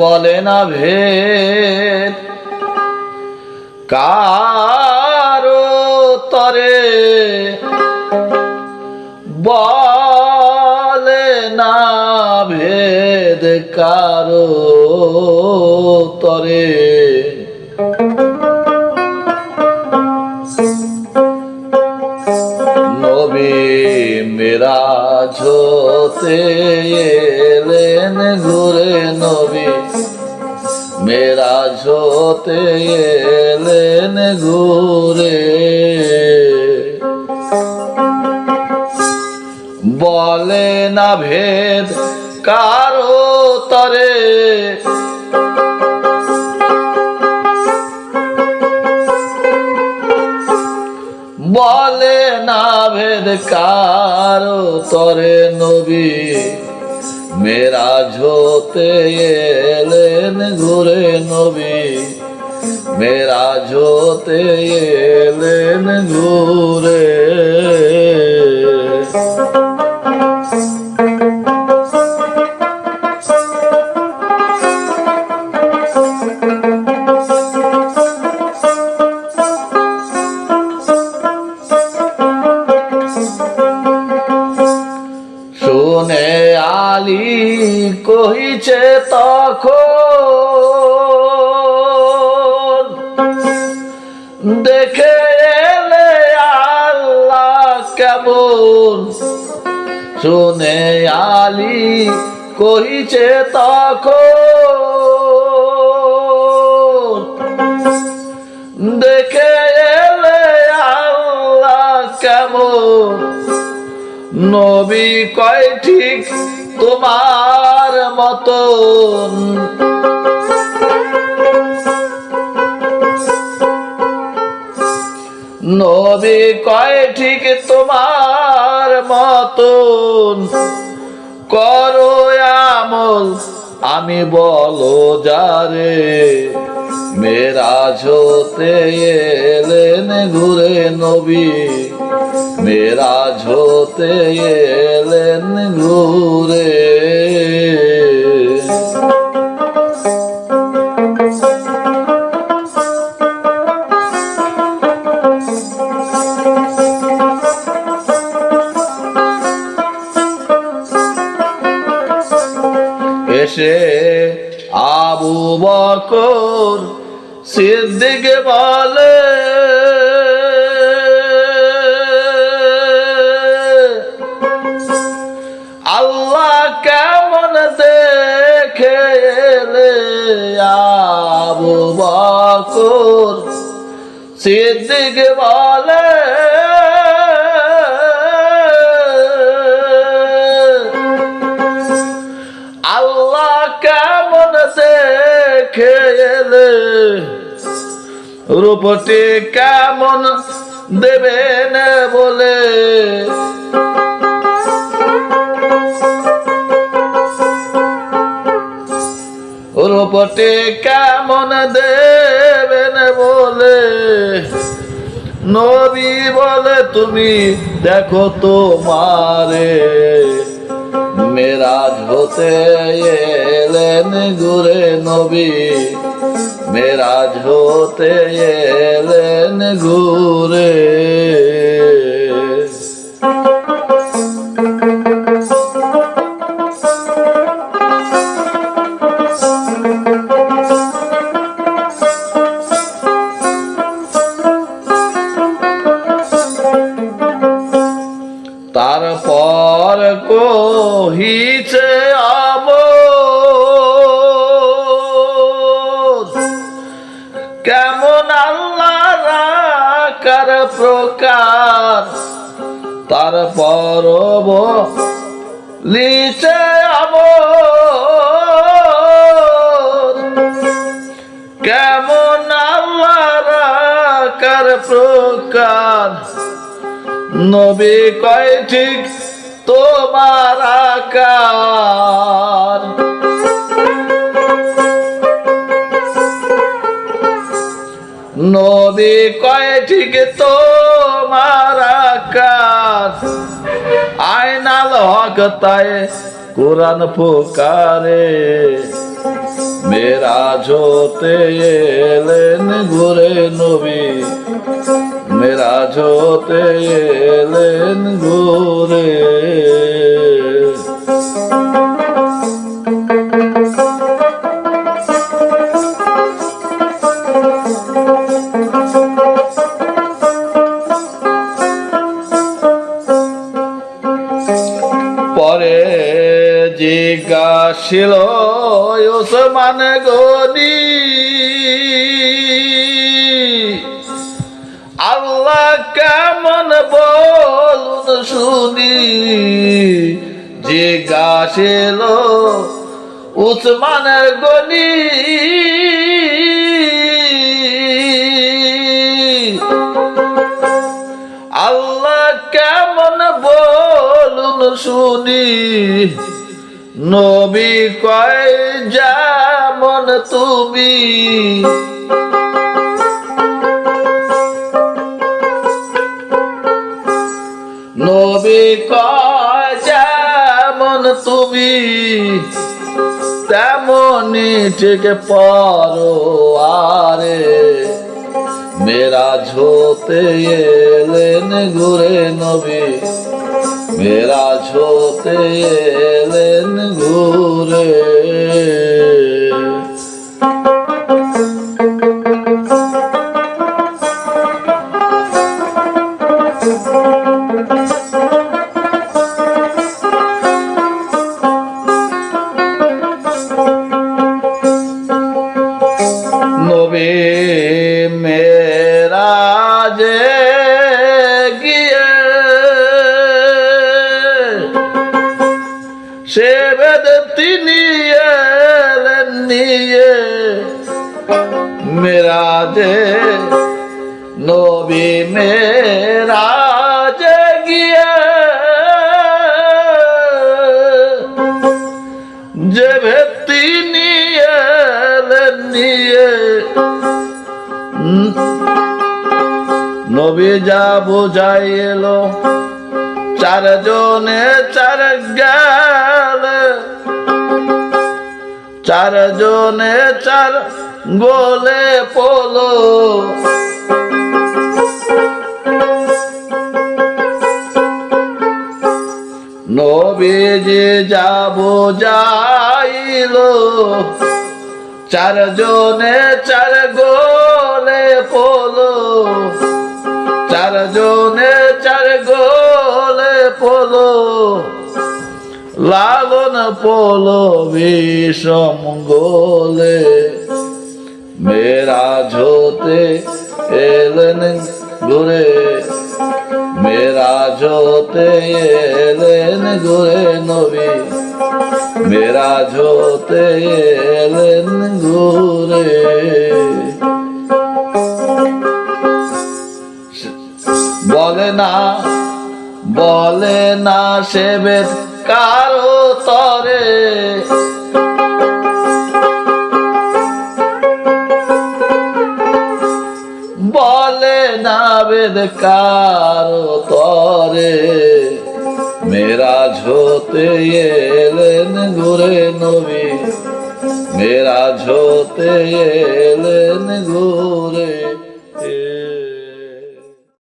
বলে না ভেদ। কারও তরে বলে না ভেদ। কারও তরে নবী মেরাজ হতে এলেন ঘুরে নবী মেরাজ হতে এলেন ঘুরে। বলে না ভেদ কারও তরে। বলে না ভেদ কারও তরে নবী। মেরা হতে এলেন ঘুরে নবী। মেরাজ হতে এলেন ঘুরে আলী কহিছে তখন, দেখে এলে আল্লাহ কেমন? শুনে আলী কহিছে তখন, দেখে এলে আল্লাহ কেমন? নবী কয়, ঠিক তোমার মতন। নবী কয়, ঠিক তোমার মতন। করো আমল, আমি বলো যারে। মেরাজ হতে এলেন ঘুরে নবী। মেরাজ হতে এলেন ঘুরে এসে আবু বকর সিদ্দিক বলে বকর সিদ্দিক বলে আল্লাহ কেমন দেখে এলে? রূপটি কেমন দেবেন বলে? রূপটি কেমন দেবেন বলে? নবী বলে, তুমি দেখো তোমারে। মেরাজ হতে এলেন ঘুরে নবী। মেরাজ হতে এলেন ঘুরে। তারপর কহিছে আমোদ কেমন আল্লাহ রাকার প্রকার? তারপর লিচে আমোদ কেমন আল্লাহ রাকার প্রকার? নবী কয়, ঠিক তোমার আকার। নবী কয়, ঠিক তোমার আকার। আয়নাল হক তাই কোরআন পুকারে। মেরাজ হতে এলেন ঘুরে নবী। মেরাজ হতে এলেন ঘুরে। পরে জিজ্ঞাসিল ওসমান গনি কেমন বলুন শুনি? জিজ্ঞাসিল উসমানের গনি। আল্লাহ কেমন বলুন শুনি? নবী কয় যেমন তুমি নবী যেমন তুমি, তেমনি ঠিক পারো আরে। মেরা ঝোতে এলেন ঘুরে নবী মেরা ঝোতে এলেন ঘুরে সে বেদ তিনি এলেন নিয়ে। মেরাজে, নবী মেরাজে গিয়ে। যে ব্যক্তি নিয়ে এলেন নিয়ে। নবী যা বোঝাই এলো চারজনে চার গেল চারজনে চার গোলে পোলো। নবীজি যাব যাইল। চারজনে চার গোলে পোলো। চারজনে চার গোলে পোলো। লালন পোলো বিষম গোলে মেরা ঝোতে এলেন ঘুরে। মেরা ঝোতে এলেন ঘুরে নবী। মেরা ঝোতে এলেন ঘুরে। বলে না বলে না সেবেদ কারও তরে। বলে না বেদ কারও তরে। মেরা ঝোতে এলেন ঘুরে নবী। মেরা ঝোতে এলেন ঘুরে